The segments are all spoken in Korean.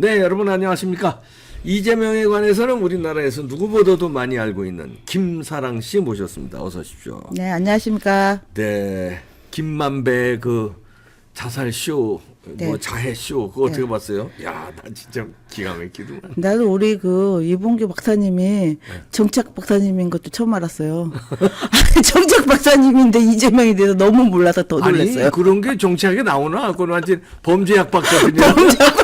네, 여러분 안녕하십니까? 이재명에 관해서는 우리나라에서 누구보다도 많이 알고 있는 김사랑 씨 모셨습니다. 어서 오십시오. 네, 안녕하십니까. 네, 김만배 그 자살 쇼, 뭐 네. 자해 쇼 그거 어떻게 봤어요? 야, 나 진짜 기가 막히더만. 나도 우리 그 이봉규 박사님이 네. 정착 박사님인 것도 처음 알았어요. 정착 박사님인데 이재명에 대해서 너무 몰라서 더 놀랐어요. 아니 그런 게 정치하게 나오나? 그건 완전 범죄학 박사들이나 범죄학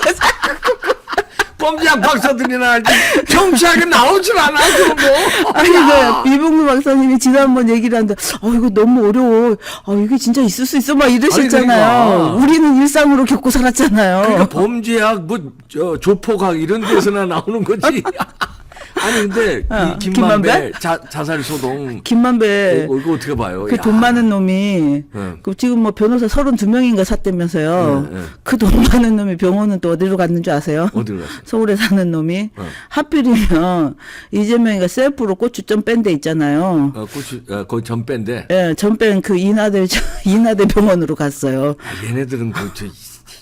박사들이나 알지 정치하게 나오질 않아 그런 거. 아니, 그 이봉규 박사님이 지난번 얘기를 하는데, 어, 이거 너무 어려워. 어, 이게 진짜 있을 수 있어. 막 이러셨잖아요. 아니, 그러니까. 우리는 일상으로 겪고 살았잖아요. 그러니까 범죄학 뭐 저 조폭학 이런 데서나 나오는 거지. 아니 근데 어, 이 김만배 김만배? 자, 자살 소동 김만배. 이거, 이거 어떻게 봐요? 그 야. 돈 많은 놈이 응. 그 지금 뭐 변호사 32명인가 샀다면서요. 응, 응. 그돈 많은 놈이 병원은 또 어디로 갔는 줄 아세요? 어디로 갔어? 서울에 사는 놈이 응. 하필이면 이재명이가 셀프로 고추 좀뺀데 있잖아요. 어, 고추 어, 거기 전배인데 예, 전뺀 그 이나대 이나대 병원으로 갔어요. 아, 얘네들은 그저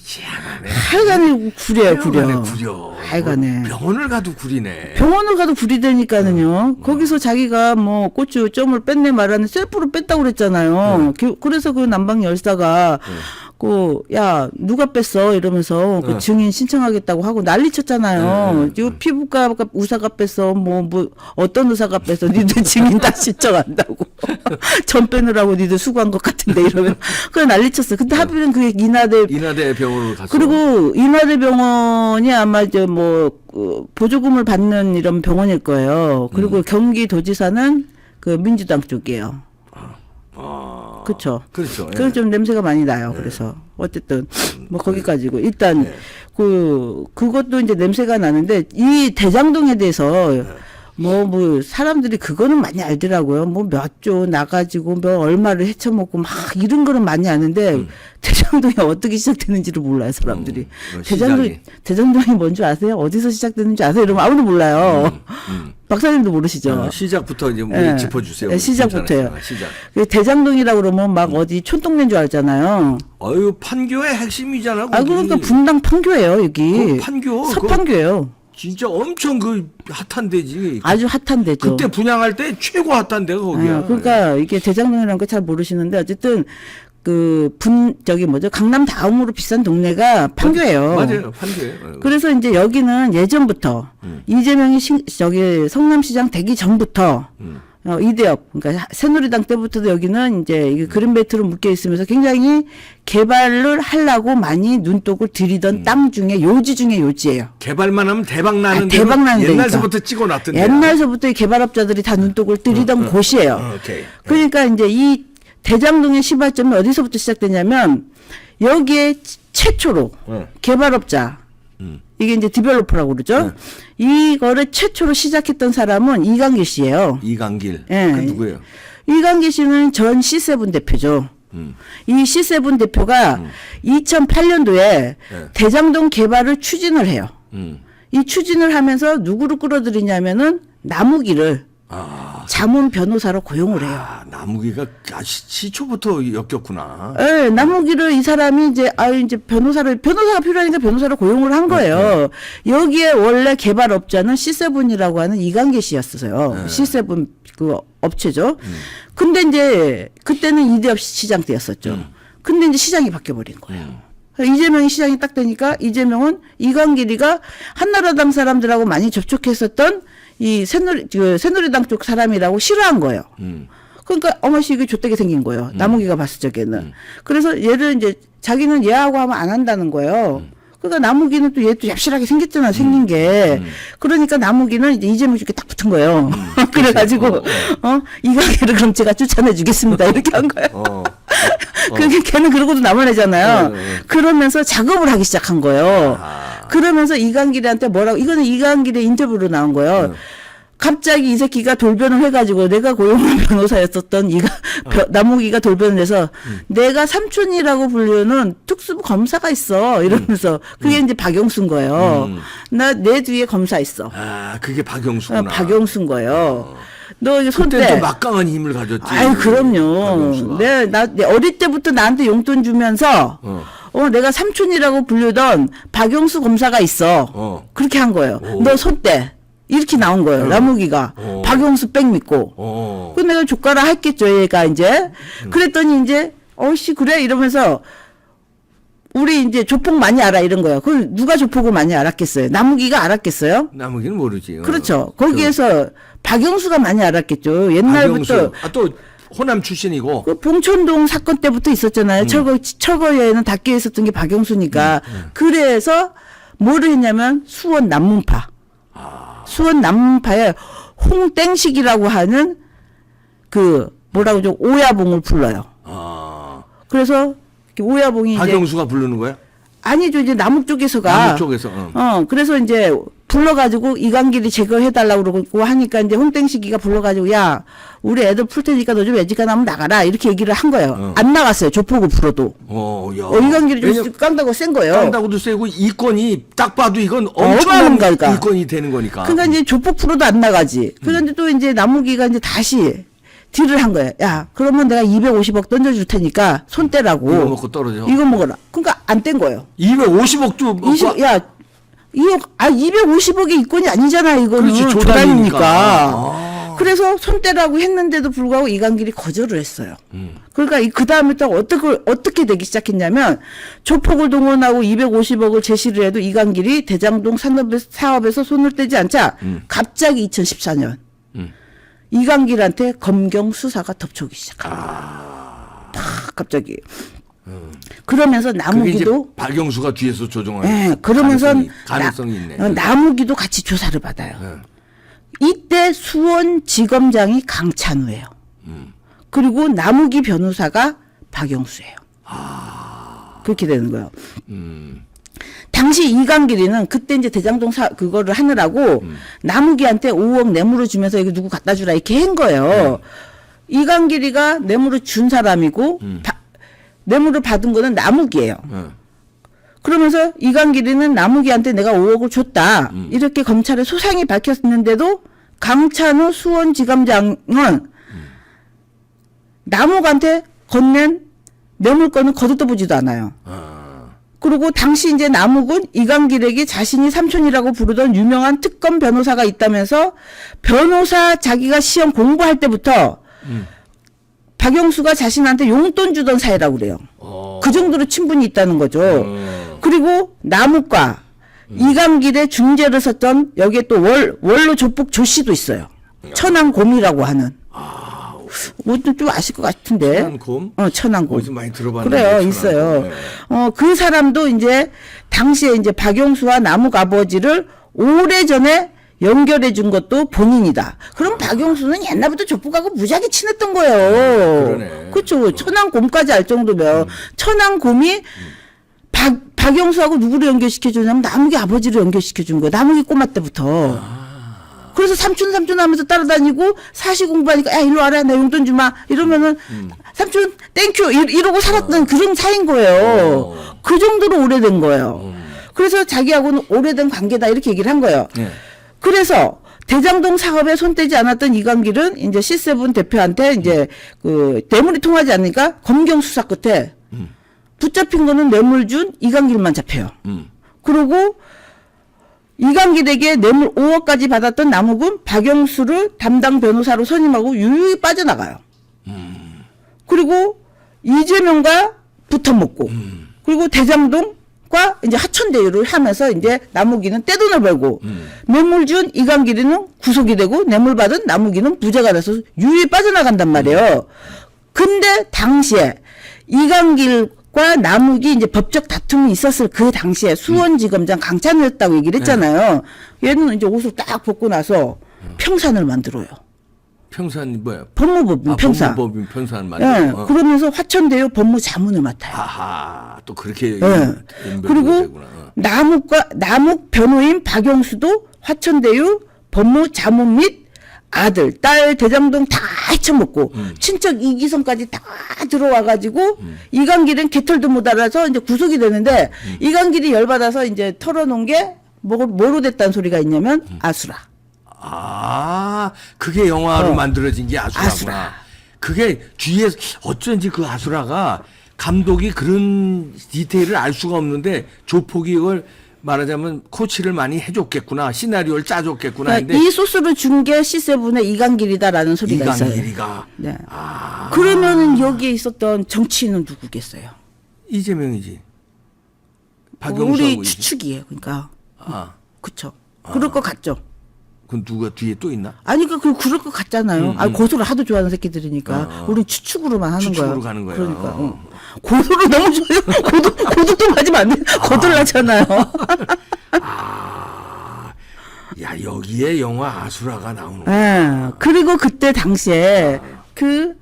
희한하네. 하여간에 구려요, 구려. 하여간에 구려. 하여간에. 병원을 가도 구리네. 병원을 가도 구리되니까는요. 거기서 자기가 뭐 고추 점을 뺐네 말하는 셀프로 뺐다고 그랬잖아요. 그- 그래서 그 남방 열사가 그 야 누가 뺐어 이러면서 그 네. 증인 신청하겠다고 하고 난리 쳤잖아요. 이거 피부과 의사가 뺐어 뭐 뭐 어떤 의사가 뺐어 니들 증인 다 신청한다고 전 빼느라고 니들 수고한 것 같은데 이러면 그래 난리 쳤어. 근데 하필은 그게 이나대 인하대 병원으로 갔어. 그리고 이나대 병원이 아마 이제 뭐 그, 보조금을 받는 이런 병원일 거예요. 그리고 경기도지사는 그 민주당 쪽이에요. 아, 그렇죠. 그렇죠. 예. 그래서 좀 냄새가 많이 나요. 그래서 어쨌든 뭐 거기까지고 일단 그 그것도 이제 냄새가 나는데 이 대장동에 대해서 뭐, 뭐, 사람들이 그거는 많이 알더라고요. 뭐, 몇 조 나가지고, 뭐, 얼마를 헤쳐먹고, 막, 이런 거는 많이 아는데, 대장동이 어떻게 시작되는지를 몰라요, 사람들이. 음, 대장동, 시작이. 대장동이 뭔지 아세요? 어디서 시작되는지 아세요? 이러면 아무도 몰라요. 음. 박사님도 모르시죠? 어, 시작부터 이제 우리 예. 짚어주세요. 예, 시작부터요. 괜찮아요. 시작. 그 대장동이라고 그러면 막 어디 촌동네인 줄 알잖아요. 어유 판교의 핵심이잖아. 아, 거기. 그러니까 분당 판교예요, 여기. 그 판교, 서판교예요. 진짜 엄청 그 핫한 데지. 아주 핫한 데죠. 그때 분양할 때 최고 핫한 데가 거기야. 아, 그러니까 이게 대장동이라는 거 잘 모르시는데 어쨌든 그 분 저기 뭐죠 강남 다음으로 비싼 동네가 판교예요. 맞아요, 판교예요. 그래서 이제 여기는 예전부터 이재명이 신, 저기 성남시장 되기 전부터 음. 어, 이대업 그러니까 새누리당 때부터도 여기는 이제 그린벨트로 묶여 있으면서 굉장히 개발을 하려고 많이 눈독을 들이던 땅 중에 요지 중에 요지예요. 개발만 하면 대박 나는 아, 대박 나는 옛날서부터. 찍어놨던 데. 옛날서부터 이 개발업자들이 다 눈독을 들이던 곳이에요. 어, 오케이. 그러니까 이제 이 대장동의 시발점이 어디서부터 시작되냐면 여기에 최초로 어. 개발업자 음. 이게 이제 디벨로퍼라고 그러죠. 이거를 최초로 시작했던 사람은 이강길 씨예요. 이강길. 예. 그 누구예요? 이강길 씨는 전 C7 대표죠. 음. 이 C7 대표가 2008년도에 네. 대장동 개발을 추진을 해요. 음. 이 추진을 하면서 누구를 끌어들이냐면은 나무기를 아, 자문 변호사로 고용을 해요. 아, 나무기가 아, 시, 시초부터 역겹구나. 예, 나무기를 이 사람이 이제 아 이제 변호사를 변호사가 필요하니까 변호사를 고용을 한 거예요. 여기에 원래 개발업자는 C7이라고 하는 이강계 씨였어요. C7 그 업체죠. 근데 이제 그때는 이대업 시장 때였었죠. 근데 이제 시장이 바뀌어 버린 거예요. 이재명이 시장이 딱 되니까 이재명은 이강길이가 한나라당 사람들하고 많이 접촉했었던 이 새누리 그 새누리당 쪽 사람이라고 싫어한 거예요. 음. 그러니까 어머씨 이게 좆되게 생긴 거예요. 나무기가 봤을 적에는. 그래서 얘를 이제 자기는 얘하고 하면 안 한다는 거예요. 그러니까 나무기는 또얘또 얍실하게 생겼잖아, 생긴 게. 그러니까 나무기는 이제 이재명 씨께 딱 붙은 거예요. 그래가지고, 어, 이가게를 그럼 제가 쫓아내 주겠습니다. 이렇게 한 거예요. 어. 그게 걔는 그러고도 남아내잖아요. 네, 네, 네. 그러면서 작업을 하기 시작한 거예요. 아. 그러면서 이강길한테 뭐라고, 이거는 이강길의 인터뷰로 나온 거예요. 네. 갑자기 이 새끼가 돌변을 해가지고 내가 고용한 변호사였었던 이가 어. 벼- 나무기가 돌변을 해서 음. 내가 삼촌이라고 불리는 특수부 검사가 있어 이러면서 그게 이제 박영수인 거예요. 음. 나내 뒤에 검사 있어. 아, 그게 박영수구나. 어, 박영수인 거예요. 너 이게 그때 손대. 좀 막강한 힘을 가졌지. 아유 그럼요. 박영수가. 내, 나, 내 어릴 때부터 나한테 용돈 주면서 어. 어 내가 삼촌이라고 불리던 박용수 검사가 있어. 어. 그렇게 한 거예요. 오. 너 손대 이렇게 나온 거예요. 나무기가 어. 박용수 백 믿고. 어. 그 내가 조카라 했겠죠, 얘가 이제. 그랬더니 이제, 어씨, 그래? 이러면서, 우리 이제 조폭 많이 알아, 이런 거예요. 그 누가 조폭을 많이 알았겠어요? 나무기가 알았겠어요? 나무기는 모르지. 어. 그렇죠. 거기에서 박영수가 많이 알았겠죠. 옛날부터. 박영수. 아, 또 호남 출신이고. 그 봉천동 사건 때부터 있었잖아요. 철거, 철거에는 닿게 있었던 게 박영수니까. 그래서 뭐를 했냐면 수원 남문파. 수원 남문파에 홍땡식이라고 하는 그 뭐라고 좀 오야봉을 불러요. 아. 그래서 오야봉이 박영수가 부르는 거야? 아니죠 이제 남욱 쪽에서가 남북 쪽에서. 어. 어 그래서 이제 불러가지고 이강길이 제거해달라고 그러고 하니까 이제 홍땡식이가 불러가지고 야 우리 애들 풀 테니까 너 좀 애지간 하면 나가라 이렇게 얘기를 한 거예요. 어. 안 나갔어요 조폭을 불어도. 어, 야. 어, 이강길이 왜냐- 좀 깡다고 센 거예요. 깡다고도 세고 이권이 딱 봐도 이건 엄청난 어마어마한 거니까. 이권이 되는 거니까. 그러니까 이제 조폭 프로도 안 나가지. 그런데 또 이제 나무기가 이제 다시 딜을 한 거예요. 야, 그러면 내가 250억 던져줄 테니까 손 떼라고. 이거 먹고 떨어져. 이거 먹어라. 그러니까 안 뗀 거예요. 250억도 먹고 20, 야, 이거 아 250억의 이권이 아니잖아 이거는 그렇지, 조단이니까. 아. 그래서 손 떼라고 했는데도 불구하고 이강길이 거절을 했어요. 음. 그러니까 그 다음에 또 어떻게 어떻게 되기 시작했냐면 조폭을 동원하고 250억을 제시를 해도 이강길이 대장동 산업 사업에서 손을 떼지 않자 갑자기 2014년 음. 이강길한테 검경 수사가 덮쳐오기 시작합니다. 팍 갑자기. 그러면서 아. 나무기도 박영수가 뒤에서 조종하는 예, 그러면서 가능성이, 나- 가능성이 있네. 어, 나무기도 같이 조사를 받아요. 예. 이때 수원지검장이 강찬우예요. 음. 그리고 나무기 변호사가 박영수예요. 그렇게 되는 거예요. 음. 당시 이강길이는 그때 이제 대장동 사 그거를 하느라고 음. 나무기한테 5억 뇌물을 주면서 이거 누구 갖다 주라 이렇게 한 거예요. 이강길이가 뇌물을 준 사람이고 음. 바- 뇌물을 받은 거는 나무기예요. 예. 그러면서 이강길이는 나무기한테 내가 5억을 줬다. 음. 이렇게 검찰에 소상히 밝혔는데도 강찬우 수원지검장은 나무기한테 건넨 뇌물건은 거두떠보지도 않아요. 아. 그리고 당시 이제 남욱은 이강길에게 자신이 삼촌이라고 부르던 유명한 특검 변호사가 있다면서 변호사 자기가 시험 공부할 때부터 음. 박영수가 자신한테 용돈 주던 사이라고 그래요. 어. 그 정도로 친분이 있다는 거죠. 어. 그리고 남욱과 이강길의 중재를 섰던 여기에 또 월, 원로 조폭 조 씨도 있어요. 천안곰이라고 하는. 뭐좀 좀 아실 것 같은데. 천안곰? 어, 천안곰. 어디서 많이 들어봤는데. 그래요, 천안곰. 있어요. 네. 어, 그 사람도 이제 당시에 이제 박용수와 남욱 아버지를 오래 전에 연결해 준 것도 본인이다. 그럼 박용수는 옛날부터 조폭하고 무지하게 친했던 거예요. 그러네. 그렇죠. 천안곰까지 알 정도면 천안곰이 박 박영수하고 누구를 연결시켜 주냐면 남욱이 아버지를 연결시켜 준 거예요. 남욱이 꼬마 때부터. 그래서 삼촌 삼촌 하면서 따라다니고 사시 공부하니까 야 일로 와라 나 용돈 주마 이러면은 삼촌 땡큐 이- 이러고 살았던 그런 사이인 거예요. 어. 그 정도로 오래된 거예요. 그래서 자기하고는 오래된 관계다 이렇게 얘기를 한 거예요. 예. 그래서 대장동 사업에 손대지 않았던 이광길은 이제 C7 대표한테 이제 그 뇌물이 통하지 않으니까 검경 수사 끝에 붙잡힌 거는 뇌물 준 이광길만 잡혀요. 음. 그리고 이강길에게 뇌물 5억까지 받았던 남욱은 박영수를 담당 변호사로 선임하고 유유히 빠져나가요. 그리고 이재명과 붙어먹고 그리고 대장동 과 이제 하천대유를 하면서 이제 남욱이는 떼돈을 벌고 뇌물 준 이강길이는 구속이 되고 뇌물 받은 남욱이는 부자가 돼서 유유히 빠져나간단 말이에요. 근데 당시에 이강길 과 남욱이 이제 법적 다툼이 있었을 그 당시에 수원지검장 강찬이었다고 얘기를 했잖아요. 얘는 이제 옷을 딱 벗고 나서 평산을 만들어요. 평산 뭐야? 법무법인 아, 평산. 법무법인 평산 예, 만들고. 어. 그러면서 화천대유 법무자문을 맡아요. 아하, 또 그렇게 예. 그리고 되구나. 어. 남욱과 남욱 변호인 박영수도 화천대유 법무자문 및 아들, 딸, 대장동 다 헤쳐먹고 음. 친척 이기성까지 다 들어와가지고 이강길은 개털도 못 알아서 이제 구속이 되는데 음. 이강길이 열받아서 이제 털어놓은 게 뭐, 뭐로 됐다는 소리가 있냐면 음. 아수라. 아, 그게 영화로 어. 만들어진 게 아수라구나. 아수라. 그게 뒤에 어쩐지 그 아수라가 감독이 그런 디테일을 알 수가 없는데 조폭이 이걸 말하자면 코치를 많이 해줬겠구나 시나리오를 짜줬겠구나 그러니까 이 소스를 준 게 C7의 이강길이다라는 소리가 있어요. 이강길이가 네. 아 그러면은 여기에 있었던 정치인은 누구겠어요? 이재명이지 우리 박영수하고 이제- 추측이에요. 그러니까 아 그쵸. 그럴 것 같죠. 그건 누가 뒤에 또 있나 아니 그 그- 그럴 것 같잖아요. 음, 아 고소를 하도 좋아하는 새끼들이니까 우리 추측으로만 하는 추측으로 거야. 가는 거야. 그러니까 어. 응. 고소를 너무 좋아요. 고도 고도도 맞으면 안 돼. 고도를 하잖아요. 야 여기에 영화 아수라가 나오는 예. 그리고 그때 당시에 그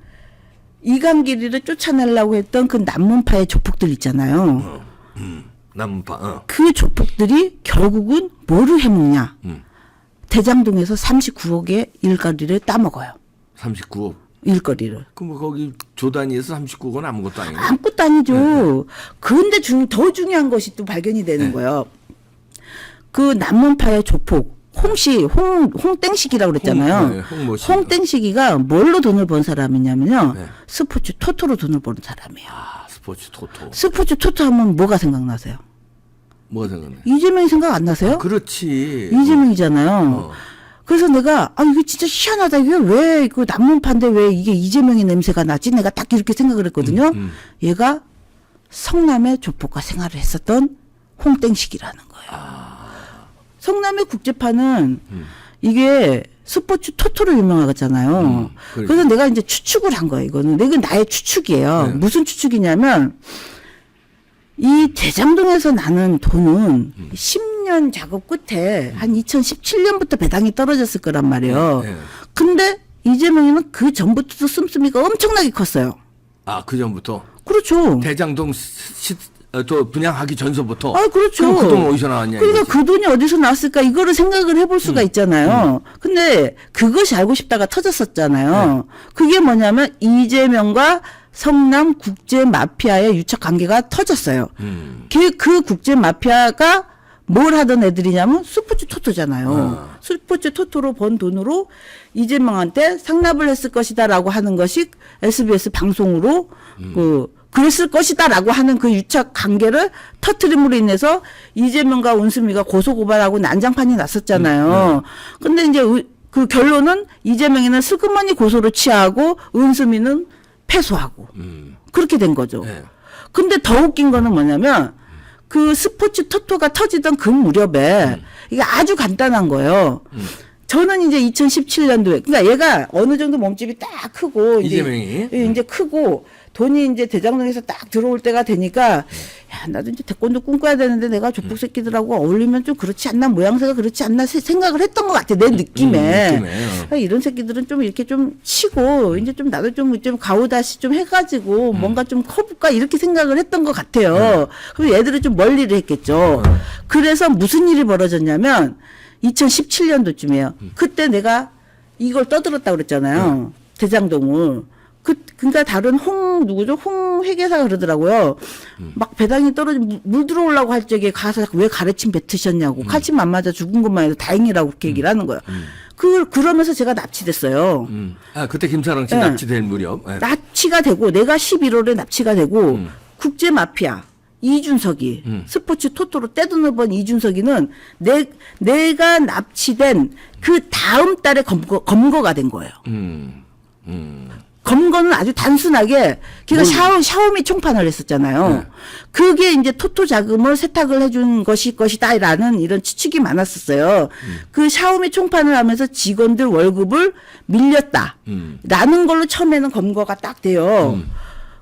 이강길이를 쫓아내려고 했던 그 남문파의 조폭들 있잖아요. 남파 어. 그 조폭들이 결국은 뭐를 해먹냐? 음. 대장동에서 39억의 일거리를 따먹어요. 39억 일거리를. 그뭐 거기 조단위에서 39억은 아무것도 아니네 아무것도 아니죠. 그런데 중, 더 중요한 것이 또 발견이 되는 거예요. 그 남문파의 조폭 홍씨 홍 홍땡식이라고 그랬잖아요. 홍, 네. 홍땡식이가 뭘로 돈을 번 사람이냐면요. 네. 스포츠 토토로 돈을 버는 사람이에요. 아 스포츠 토토 스포츠 토토 하면 뭐가 생각나세요? 뭐가 생각나 이재명이 생각 안 나세요? 그렇지 이재명이잖아요. 어. 그래서 내가 아 이게 진짜 희한하다. 이게 왜그 남문파인데 왜 이게 이재명의 냄새가 나지? 내가 딱 이렇게 생각을 했거든요. 음, 얘가 성남의 조폭과 생활을 했었던 홍땡식이라는 거예요. 아. 성남의 국제파는 이게 스포츠 토토로 유명하잖아요. 음. 그래서 내가 이제 추측을 한 거예요. 이거는 이건 나의 추측이에요. 네. 무슨 추측이냐면 이 대장동에서 나는 돈은 음. 10년 작업 끝에 한 2017년부터 배당이 떨어졌을 거란 말이에요. 네, 네. 근데 이재명이는 그 전부터 씀씀이가 엄청나게 컸어요. 아 그 전부터 그렇죠. 대장동 시, 어, 저 분양하기 전서부터 아, 그렇죠. 그럼 그돈 어디서 나왔냐 그러니까 이거지. 그 돈이 어디서 나왔을까 이거를 생각을 해볼 수가 음. 있잖아요. 근데 그것이 알고 싶다가 터졌었잖아요. 네. 그게 뭐냐면 이재명과 성남 국제 마피아의 유착 관계가 터졌어요. 음. 그, 그 국제 마피아가 뭘 하던 애들이냐면 스포츠 토토잖아요. 아. 스포츠 토토로 번 돈으로 이재명한테 상납을 했을 것이다라고 하는 것이 SBS 방송으로 그 그랬을 것이다라고 하는 그 유착 관계를 터트림으로 인해서 이재명과 운수미가 고소 고발하고 난장판이 났었잖아요. 근데 이제 의- 그 결론은 이재명이는 슬그머니 고소를 취하고 은수미는 패소하고 음. 그렇게 된 거죠. 네. 근데 더 웃긴 거는 뭐냐면 그 스포츠 토토가 터지던 그 무렵에 이게 아주 간단한 거예요. 저는 이제 2017년도에 그러니까 얘가 어느 정도 몸집이 딱 크고 이제 이재명이? 예, 이제 크고 돈이 이제 대장동에서 딱 들어올 때가 되니까 야 나도 이제 태권도 꿈꿔야 되는데 내가 조폭 새끼들하고 어울리면 좀 그렇지 않나 모양새가 그렇지 않나 세- 생각을 했던 것 같아 내 느낌에 느낌에, 어. 아, 이런 새끼들은 좀 이렇게 좀 치고 이제 좀 나도 좀, 좀 가오다시 좀 해가지고 음. 뭔가 좀 커볼까 이렇게 생각을 했던 것 같아요. 네. 그럼 얘들은 좀 멀리를 했겠죠. 그래서 무슨 일이 벌어졌냐면 2017년도쯤이에요. 음. 그때 내가 이걸 떠들었다고 그랬잖아요. 네. 대장동을. 그, 그니까 다른 홍, 누구죠? 홍 회계사가 그러더라고요. 음. 막 배당이 떨어지, 물- 물 들어오려고 할 적에 가서 왜 가래침 뱉으셨냐고. 음. 칼침 안 맞아 죽은 것만 해도 다행이라고 그렇게 얘기를 하는 거예요. 그, 그러면서 제가 납치됐어요. 음. 아 그때 김사랑 씨 네. 납치될 무렵 예. 납치가 되고, 내가 11월에 납치가 되고, 국제 마피아, 이준석이, 스포츠 토토로 떼돈을 번 이준석이는 내, 내가 납치된 그 다음 달에 검거, 검거가 된 거예요. 음. 음. 검거는 아주 단순하게 걔가 샤오, 샤오미 총판을 했었잖아요. 네. 그게 이제 토토 자금을 세탁을 해준 것이 것이다라는 이런 추측이 많았었어요. 그 샤오미 총판을 하면서 직원들 월급을 밀렸다. 음. 라는 걸로 처음에는 검거가 딱 돼요.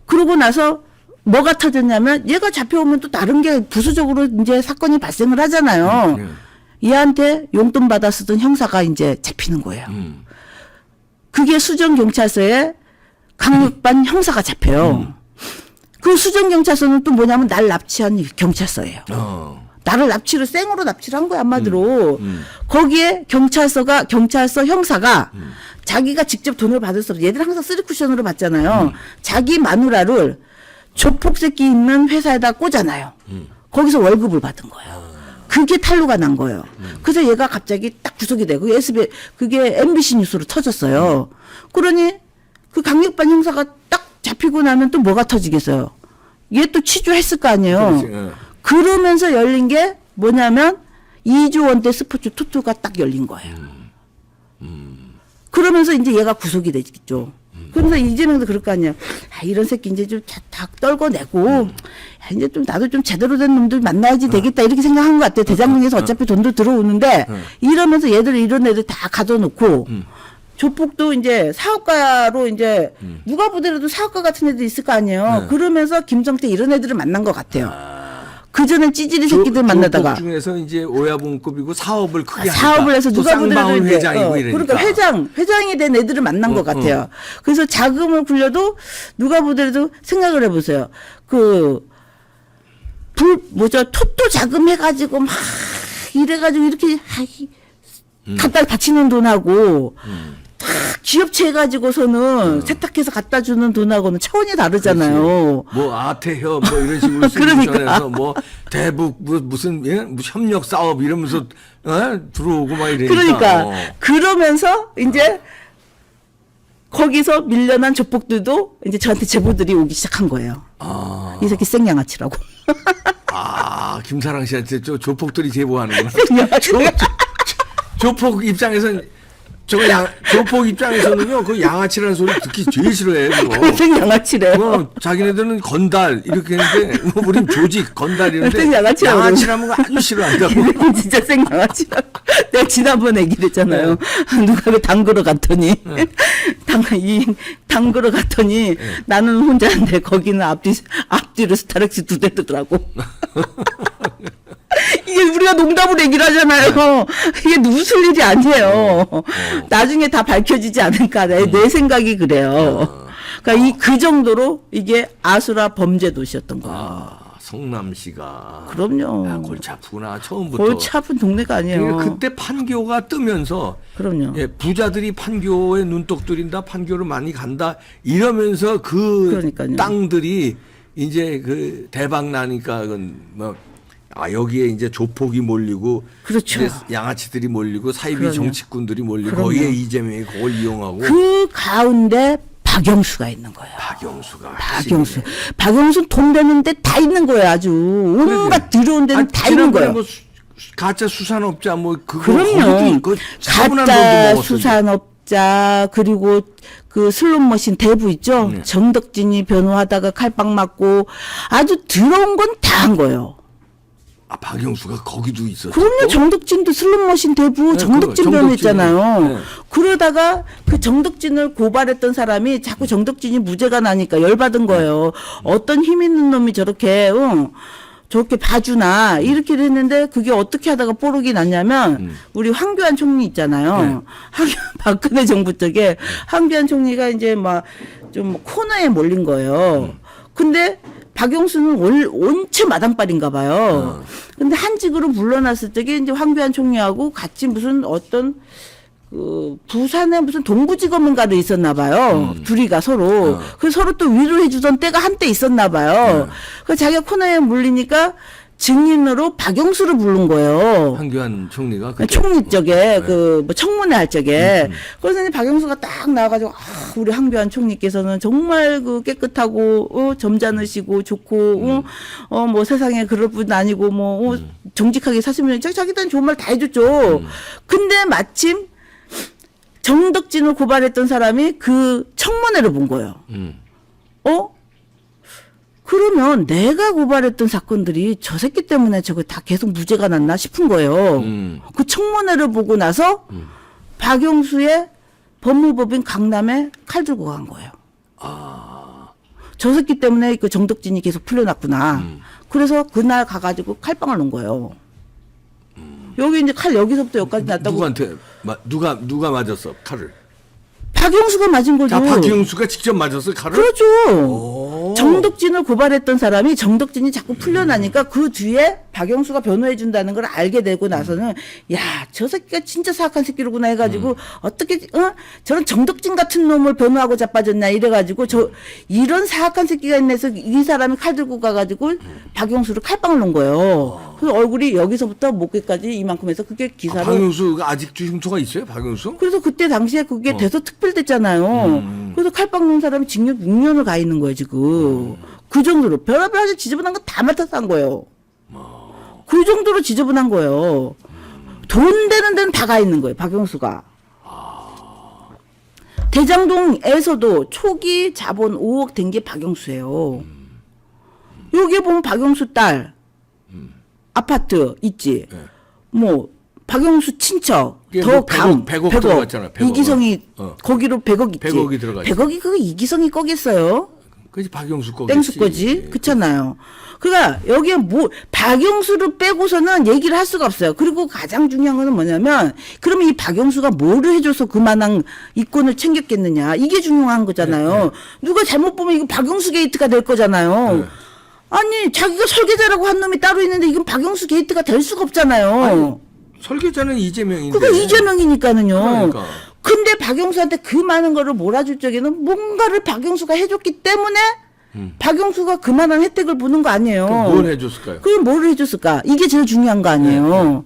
그러고 나서 뭐가 터졌냐면 얘가 잡혀오면 또 다른 게 부수적으로 이제 사건이 발생을 하잖아요. 음. 얘한테 용돈 받아 쓰던 형사가 이제 잡히는 거예요. 음. 그게 수정 경찰서에 강력반 형사가 잡혀요. 그 수정 경찰서는 또 뭐냐면 날 납치한 경찰서예요. 어. 나를 납치를 생으로 납치를 한 거야 한마디로. 음. 거기에 경찰서가 경찰서 형사가 자기가 직접 돈을 받을 수 없어. 얘들 항상 쓰리 쿠션으로 받잖아요. 자기 마누라를 조폭 새끼 있는 회사에다 꽂아놔요. 거기서 월급을 받은 거예요. 그게 탈루가 난 거예요. 그래서 얘가 갑자기 딱 구속이 되고 그게 SB 그게 MBC 뉴스로 터졌어요. 그러니 그 강력반 형사가 딱 잡히고 나면 또 뭐가 터지겠어요. 얘 또 취조했을 거 아니에요. 그렇지, 예. 그러면서 열린 게 뭐냐면 이주 원대 스포츠 투투가 딱 열린 거예요. 그러면서 이제 얘가 구속이 되겠죠. 그러면서 이재명도 그럴 거 아니야. 아, 이런 새끼 이제 좀다 떨궈내고, 야, 이제 좀 나도 좀 제대로 된 놈들 만나야지 되겠다. 이렇게 생각한 것 같아요. 대장동에서 어 차피 돈도 들어오는데, 이러면서 얘들 이런 애들 다 가둬놓고, 조폭도 이제 사업가로 이제 누가 보더라도 사업가 같은 애들 있을 거 아니에요. 그러면서 김성태 이런 애들을 만난 것 같아요. 그 전에 찌질이 새끼들 만나다가 조폭 중에서 이제 오야분급이고 사업을 크게 하니까 사업을 해서 또 누가 보더라도 이제 회장이고 어, 이러니까. 그러니까 회장 회장이 된 애들을 만난 어, 것 같아요. 그래서 자금을 굴려도 누가 보더라도 생각을 해보세요. 그 불 뭐죠 토토 자금 해가지고 막 이래가지고 이렇게 하, 이- 음. 갖다 바치는 돈하고 딱 기업체 해가지고서는 세탁해서 갖다 주는 돈하고는 차원이 다르잖아요. 뭐 아태협 뭐 이런 식으로 그러니까. 뭐 대북 뭐 무슨 예? 협력 사업 이러면서 어? 들어오고 막 이러니까. 그러니까 어. 그러면서 이제 거기서 밀려난 조폭들도 이제 저한테 제보들이 오기 시작한 거예요. 아, 이 새끼 생양아치라고. 아 김사랑 씨한테 저 조폭들이 제보하는구나. 조폭 입장에선 저거 양 조폭 입장에서는요 그 양아치라는 소리 듣기 제일 싫어해 그거. 생양아치래. 뭐 자기네들은 건달 이렇게 했는데 뭐 우린 조직 건달 이런데 하여튼 양아치라고 양아치라는 거 아주 싫어한다고. 이 새끼 진짜 생 양아치라고. 내가 지난번에 얘기를 했잖아요. 누가 그 당그러 갔더니 당, 이 당그러 갔더니 나는 혼자인데 거기는 앞뒤 앞뒤로 스타렉스 두 대 뜨더라고. 우리가 농담으로 얘기를 하잖아요. 이게 웃을 일이 아니에요. 나중에 다 밝혀지지 않을까. 내, 내 생각이 그래요. 그러니까 이 그 정도로 이게 아수라 범죄 도시였던 거예요. 아 성남시가 그럼요. 야, 골치 아프구나 처음부터. 골치 아픈 동네가 아니에요. 그러니까 그때 판교가 뜨면서 그럼요. 예, 부자들이 판교에 눈독 들인다, 판교를 많이 간다 이러면서 그 그러니까요. 땅들이 이제 그 대박 나니까 그건 뭐. 아 여기에 이제 조폭이 몰리고 그렇죠. 양아치들이 몰리고 사이비 그럼요. 정치꾼들이 몰리고 그럼요. 거기에 이재명이 그걸 이용하고 그 가운데 박영수가 있는 거예요. 박영수가 박영수. 박영수 돈 되는 데 다 있는 거예요, 아주. 온갖 들어온 데는 다 있는 거예요. 뭐 수- 가짜 수산업자 뭐 그거 그럼요. 그 가짜. 수산업자 그리고 그 슬롯머신 대부 있죠. 네. 정덕진이 변호하다가 칼빵 맞고 아주 들어온 건 다 한 거예요. 아 박영수가 거기도 있었어. 그럼요. 정덕진도 슬롯머신 대부 네, 정덕진 그거, 변호했잖아요. 네. 그러다가 그 정덕진을 고발했던 사람이 자꾸 정덕진이 무죄가 나니까 열받은 거예요. 어떤 힘 있는 놈이 저렇게 어, 저렇게 봐주나 이렇게 했는데 그게 어떻게 하다가 뽀록이 났냐면 우리 황교안 총리 있잖아요. 네. 황- 박근혜 정부 쪽에 황교안 총리가 이제 막 좀 코너에 몰린 거예요. 근데 박영수는 올, 온체 마당발인가 봐요. 근데 한직으로 물러났을 적에 이제 황교안 총리하고 같이 무슨 어떤 그 부산에 무슨 동부지검인가도 있었나 봐요. 둘이가 서로. 그 서로 또 위로해 주던 때가 한때 있었나 봐요. 그 자기가 코너에 물리니까 증인으로 박영수를 부른 거예요. 황교안 총리가 그때 총리 쪽에 그뭐 청문회 할 적에 그래서 이제 박영수가 딱 나와가지고 아, 우리 황교안 총리께서는 정말 그 깨끗하고 어, 점잖으시고 좋고 어뭐 세상에 그럴 분 아니고 뭐 어, 정직하게 사시면 자기 자기들은 좋은 말 다 해줬죠. 근데 마침 정덕진을 고발했던 사람이 그 청문회를 본 거예요. 음. 어? 그러면 내가 고발했던 사건들이 저 새끼 때문에 저거 다 계속 무죄가 났나 싶은 거예요. 음. 그 청문회를 보고 나서 박영수의 법무법인 강남에 칼 들고 간 거예요. 저 새끼 때문에 그 정덕진이 계속 풀려났구나. 그래서 그날 가가지고 칼빵을 놓은 거예요. 여기 이제 칼 여기서부터 여기까지 났다고. 누구한테 마, 누가 누가 맞았어 칼을? 박영수가 맞은 거죠. 자 박영수가 직접 맞았어 칼을? 그렇죠. 오. 정덕진을 고발했던 사람이 정덕진이 자꾸 풀려나니까 그 뒤에 박영수가 변호해 준다는 걸 알게 되고 나서는 야 저 새끼가 진짜 사악한 새끼로구나 해가지고 어떻게 어 저런 정덕진 같은 놈을 변호하고 자빠졌냐 이래가지고 저 이런 사악한 새끼가 있네서 이 사람이 칼 들고 가가지고 박영수를 칼빵을 놓은 거예요. 그 얼굴이 여기서부터 목에까지 이만큼해서 그게 아, 기사로 박영수가 아직도 흉터가 있어요? 박영수? 그래서 그때 당시에 그게 특필됐잖아요. 어. 음. 그래서 칼빵 놓은 사람이 징역 6년을 가 있는 거예요, 지금. 그 정도로 별의별 아주 지저분한 거 다 맡아서 한 거예요. 그 정도로 지저분한 거예요. 돈 되는 데는 다 가 있는 거예요, 박영수가. 대장동에서도 초기 자본 5억 된 게 박영수예요. 여기에 보면 박영수 딸 아파트 있지. 뭐 박영수 친척 이게 더뭐강 100억, 100억 들어갔잖아, 100억. 이기성이 어. 거기로 100억 있지. 100억이 들어가지. 100억이 그거 이기성이 거겠어요. 그지 박영수 거겠지. 땡수 거지. 그렇잖아요. 그러니까 여기에 뭐 박영수를 빼고서는 얘기를 할 수가 없어요. 그리고 가장 중요한 거는 뭐냐면 그러면 이 박영수가 뭐를 해줘서 그만한 이권을 챙겼겠느냐 이게 중요한 거잖아요. 누가 잘못 보면 이거 박영수 게이트가 될 거잖아요. 네. 아니 자기가 설계자라고 한 놈이 따로 있는데 이건 박영수 게이트가 될 수가 없잖아요. 아니, 설계자는 이재명인데. 그거 이재명이니까는요. 그러니까. 근데 박영수한테 그 많은 거를 몰아줄 적에는 뭔가를 박영수가 해줬기 때문에 박영수가 그만한 혜택을 보는 거 아니에요. 음. 그럼 뭘 해줬을까요? 그럼 뭘 해줬을까? 이게 제일 중요한 거 아니에요.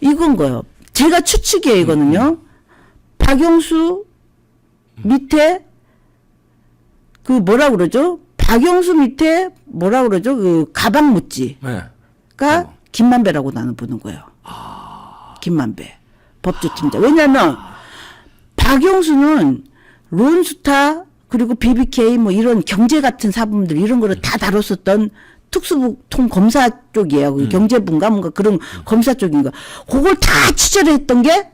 네, 이건 거요. 제가 추측이에요, 이거는요. 박영수 밑에 그 뭐라 그러죠? 박영수 밑에 뭐라 그러죠? 그 가방 묻지. 네. 가 어. 김만배라고 나는 보는 거예요. 김만배 법조팀장. 왜냐하면 박영수는 론스타 그리고 BBK 뭐 이런 경제 같은 사범들 이런 거를 다 다뤘었던 특수부 통 검사 쪽이에요. 그 경제부인가 뭔가 그런 검사 쪽인가. 그걸 다 취재를 했던 게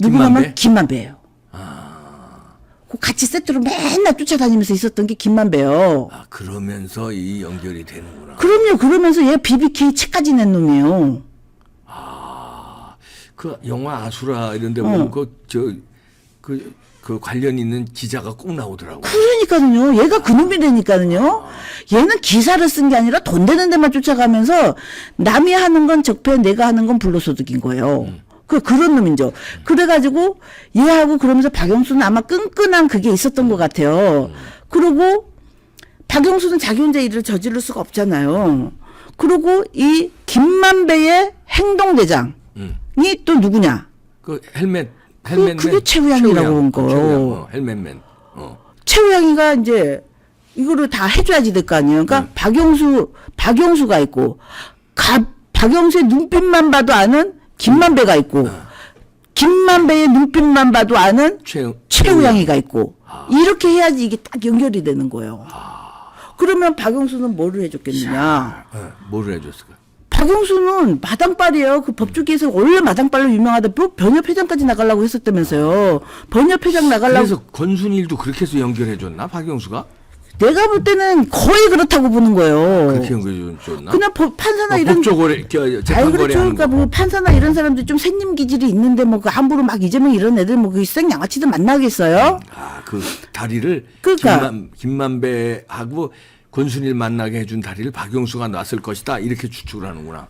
누구냐면 김만배? 김만배예요. 그 같이 세트로 맨날 쫓아다니면서 있었던 게 김만배요. 아 그러면서 이 연결이 되는구나. 그럼요. 그러면서 얘 BBK 책까지 낸 놈이에요. 그 영화 아수라 이런데 어. 보면 그저 그 그 관련 있는 기자가 꼭 나오더라고. 그러니까는요. 얘가 그놈이라니까는요. 얘는 기사를 쓴 게 아니라 돈 되는 데만 쫓아가면서 남이 하는 건 적폐, 내가 하는 건 불로소득인 거예요. 그 그런 놈이죠. 그래가지고 얘하고 그러면서 박영수는 아마 끈끈한 그게 있었던 것 같아요. 그리고 박영수는 자기 혼자 일을 저지를 수가 없잖아요. 그리고 이 김만배의 행동대장이 음. 또 누구냐? 그 헬멧 헬멧맨. 그게 최우양이라고 온 거. 최우양, 어, 헬멧맨. 어. 최우양이가 이제 이거를 다 해줘야지 될 거 아니에요. 그러니까 네. 박영수 박영수가 있고 가, 박영수의 눈빛만 봐도 아는 김만배가 있고 네. 김만배의 눈빛만 봐도 아는 최 최우양이가 있고 아. 이렇게 해야지 이게 딱 연결이 되는 거예요. 그러면 박영수는 뭐를 해줬겠느냐? 어, 뭐를 해줬을까? 박영수는 마당발이에요. 그 법조계에서 원래 마당발로 유명하다. 뭐 변협회장까지 나가려고 했었다면서요. 변협회장 나가려고 그래서 권순일도 그렇게 해서 연결해줬나 박영수가? 내가 볼 때는 거의 그렇다고 보는 거예요. 그렇게 연결해줬나? 그냥 법, 판사나 어, 이런 법조거래 재판거래 그렇죠. 그러니까 거. 뭐 판사나 이런 사람들 좀 생님 기질이 있는데 뭐 그 함부로 막 이재명 이런 애들 뭐그 생양아치들 만나겠어요? 아, 그 다리를 그러니까. 김만, 김만배하고 권순일 만나게 해준 다리를 박영수가 놨을 것이다 이렇게 추측을 하는구나.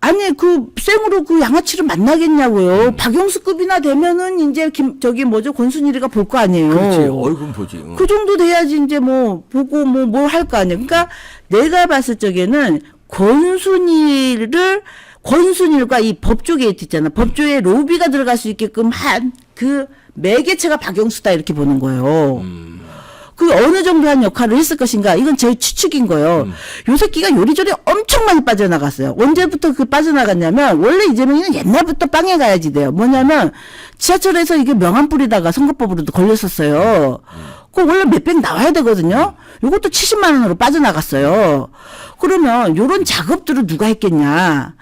아니 그 생으로 그 양아치를 만나겠냐고요. 박영수급이나 되면은 이제 김 저기 뭐죠 권순일이가 볼 거 아니에요. 그렇지 얼굴 보지. 응. 그 정도 돼야지 이제 뭐 보고 뭐 뭘 할 거 아니에요. 그러니까 내가 봤을 적에는 권순일을 권순일과 이 법조 게이트 있잖아. 법조에 로비가 들어갈 수 있게끔 한 그 매개체가 박영수다 이렇게 보는 거예요. 그 어느 정도 한 역할을 했을 것인가 이건 제 추측인 거예요. 요 새끼가 요리조리 엄청 많이 빠져나갔어요. 언제부터 그 빠져나갔냐면 원래 이재명이는 옛날부터 빵에 가야지 돼요. 뭐냐면 지하철에서 이게 명함 뿌리다가 선거법으로도 걸렸었어요. 그 원래 몇백 나와야 되거든요. 요것도 70만 원으로 빠져나갔어요. 그러면 요런 작업들을 누가 했겠냐?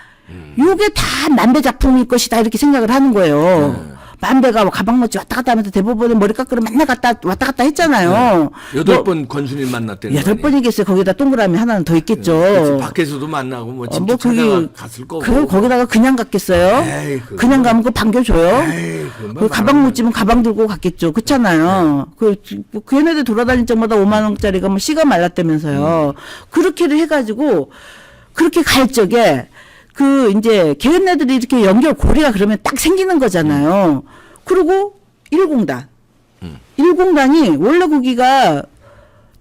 요게 다 만배 작품일 것이다 이렇게 생각을 하는 거예요. 만배가 뭐 가방 멋지 왔다 갔다 하면서 대법원에 머리 깎으러 맨날 갔다 왔다 갔다 했잖아요. 여덟 뭐, 번 권순일 만났대는 여덟? 번이겠어요. 거기다 동그라미 하나는 더 있겠죠. 그렇지, 밖에서도 만나고 뭐 어, 집도 뭐 찾아가 그게 갔을 거고. 그 거기다가 그냥 갔겠어요? 에이, 그거 그냥 가면 그 반겨줘요? 에이, 그거 그 가방 말하면- 묻지면 가방 들고 갔겠죠. 그렇잖아요. 그, 그, 그 얘네들 돌아다닐 적마다 5만 원짜리가 뭐 씨가 말랐다면서요. 그렇게를 해가지고 그렇게 갈 적에 그 이제 걔네들이 이렇게 연결 고리가 그러면 딱 생기는 거잖아요. 그리고 1공단. 1공단이 원래 거기가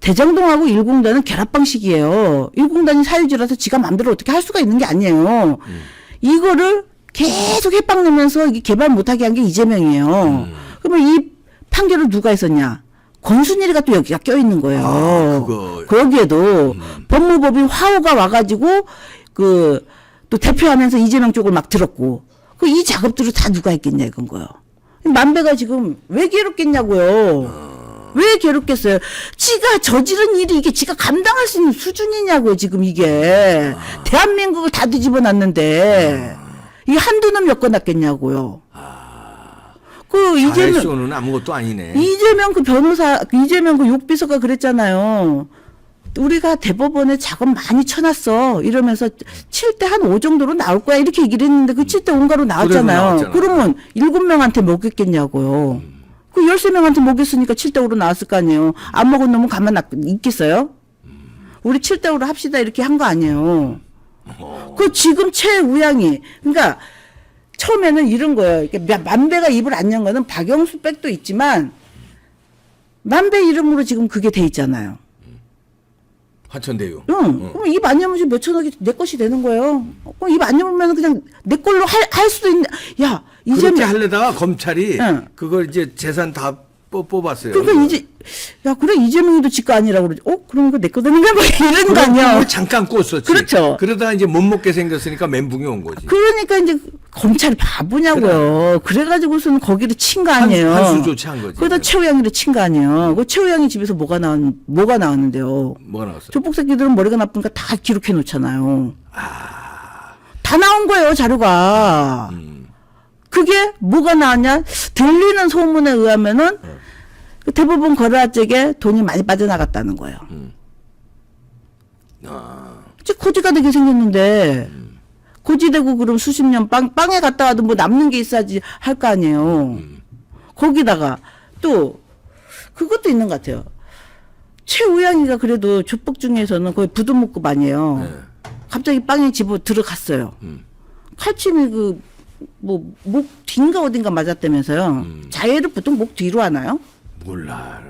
대장동하고 1공단은 결합 방식이에요. 1공단이 사유지라서 지가 마음대로 어떻게 할 수가 있는 게 아니에요. 이거를 계속 해빵 내면서 이게 개발 못하게 한 게 이재명이에요. 그러면 이 판결을 누가 했었냐? 권순일이가 또 여기가 껴 있는 거예요. 아, 그거. 음. 거기에도 법무법인 화호가 와가지고 그 또 대표하면서 이재명 쪽을 막 들었고 그 이 작업들을 다 누가 했겠냐 이건 거요. 만배가 지금 왜 괴롭겠냐고요. 왜 괴롭겠어요? 지가 저지른 일이 이게 지가 감당할 수 있는 수준이냐고요, 지금 이게. 대한민국을 다 뒤집어 놨는데, 이 한두 놈 엮어놨겠냐고요. 그, 자해쇼는 아무것도 아니네. 이재명 그 변호사, 그 이재명 그 욕비서가 그랬잖아요. 우리가 대법원에 작업 많이 쳐놨어. 이러면서 7대 한5 정도로 나올 거야. 이렇게 얘기를 했는데 그 7대 5인가로 나왔잖아요. 나왔잖아. 그러면 7명한테 먹였겠냐고요. 그 13명한테 먹였으니까 7대 5로 나왔을 거 아니에요. 안 먹은 놈은 가만 놔- 있겠어요? 우리 7대 5로 합시다. 이렇게 한 거 아니에요. 그 지금 최우양이 그러니까 처음에는 이런 거예요. 이렇게 마- 만배가 입을 안 연 거는 박영수 백도 있지만 만배 이름으로 지금 그게 돼 있잖아요. 화천대유. 응. 그럼 입 안 열면 지금 몇천 억이 내 것이 되는 거예요. 그럼 입 안 열면 그냥 내 걸로 할, 할 수도 있는. 야 그렇게 이재명. 하려다가 검찰이 응. 그걸 이제 재산 다 뽑- 뽑았어요. 그러니까 이제 야 그래 이재명이도 지거 아니라고 그러지. 어 그럼 이거 내거 되는 거야? 뭐 이런 거 아니야. 잠깐 꿨었지. 그렇죠. 그러다가 이제 못 먹게 생겼으니까 멘붕이 온 거지. 그러니까 이제 검찰이 바보냐고요. 그래. 가지고서는 거기를 친 거 아니에요. 한수 조치한 거지. 거기다 최우양이를 친 거 아니에요. 그 최우양이 집에서 뭐가 나왔 뭐가 나왔는데요. 뭐가 나왔어? 조폭 새끼들은 머리가 나쁘니까 다 기록해 놓잖아요. 아. 다 나온 거예요 자료가. 음. 그게 뭐가 나왔냐? 들리는 소문에 의하면은 어. 그 대부분 거래화 쪽에 돈이 많이 빠져나갔다는 거예요. 음. 아, 고지가 되게 생겼는데 고지되고 그럼 수십 년 빵, 빵에 갔다 와도 뭐 남는 게 있어야지 할 거 아니에요. 거기다가 또 그것도 있는 것 같아요. 최우양이가 그래도 조폭 중에서는 거의 부두목급 아니에요. 네. 갑자기 빵에 집어 들어갔어요. 음. 칼침이 그 뭐 목 뒤인가 어딘가 맞았다면서요. 음. 자해를 보통 목 뒤로 하나요? 몰라.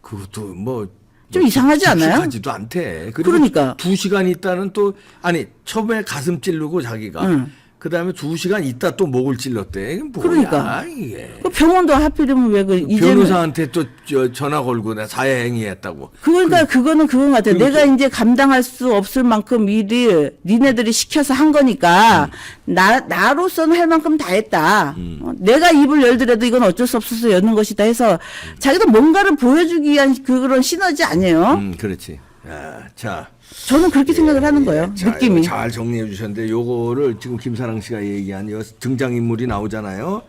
그것도 뭐. 좀 이상하지 않아요? 하지도 않대. 그러니까. 두 시간 있다는 또 아니 처음에 가슴 찌르고 자기가 응. 그 다음에 두 시간 있다 또 목을 찔렀대. 이게 뭐야, 그러니까. 이게. 그 병원도 하필이면 왜 그 이재명 변호사한테 또 저, 전화 걸고 나 사회행위했다고. 그러니까 그, 거는 그건 같아요. 그러니까. 내가 이제 감당할 수 없을 만큼 일이 니네들이 시켜서 한 거니까 나 나로서는 할 만큼 다 했다. 음. 어, 내가 입을 열더라도 이건 어쩔 수 없어서 여는 것이다 해서 자기도 뭔가를 보여주기 위한 그런 시너지 아니에요. 음, 그렇지. 야, 자. 저는 그렇게 생각을 하는 거예요. 자, 느낌이. 이거 잘 정리해 주셨는데 요거를 지금 김사랑 씨가 얘기한 요 등장인물이 나오잖아요.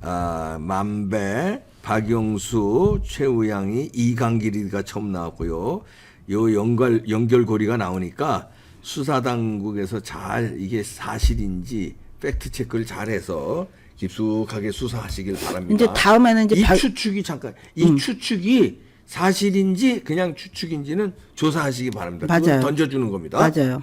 아, 만배, 박영수, 최우양이 이강길이가 처음 나왔고요. 요 연결 연결고리가 나오니까 수사 당국에서 잘 이게 사실인지 팩트 체크를 잘해서 깊숙하게 수사하시길 바랍니다. 이제 다음에는 이제 이 박- 음. 추측이 잠깐 이 추측이 사실인지 그냥 추측인지는 조사하시기 바랍니다. 그건 맞아요. 던져주는 겁니다. 맞아요.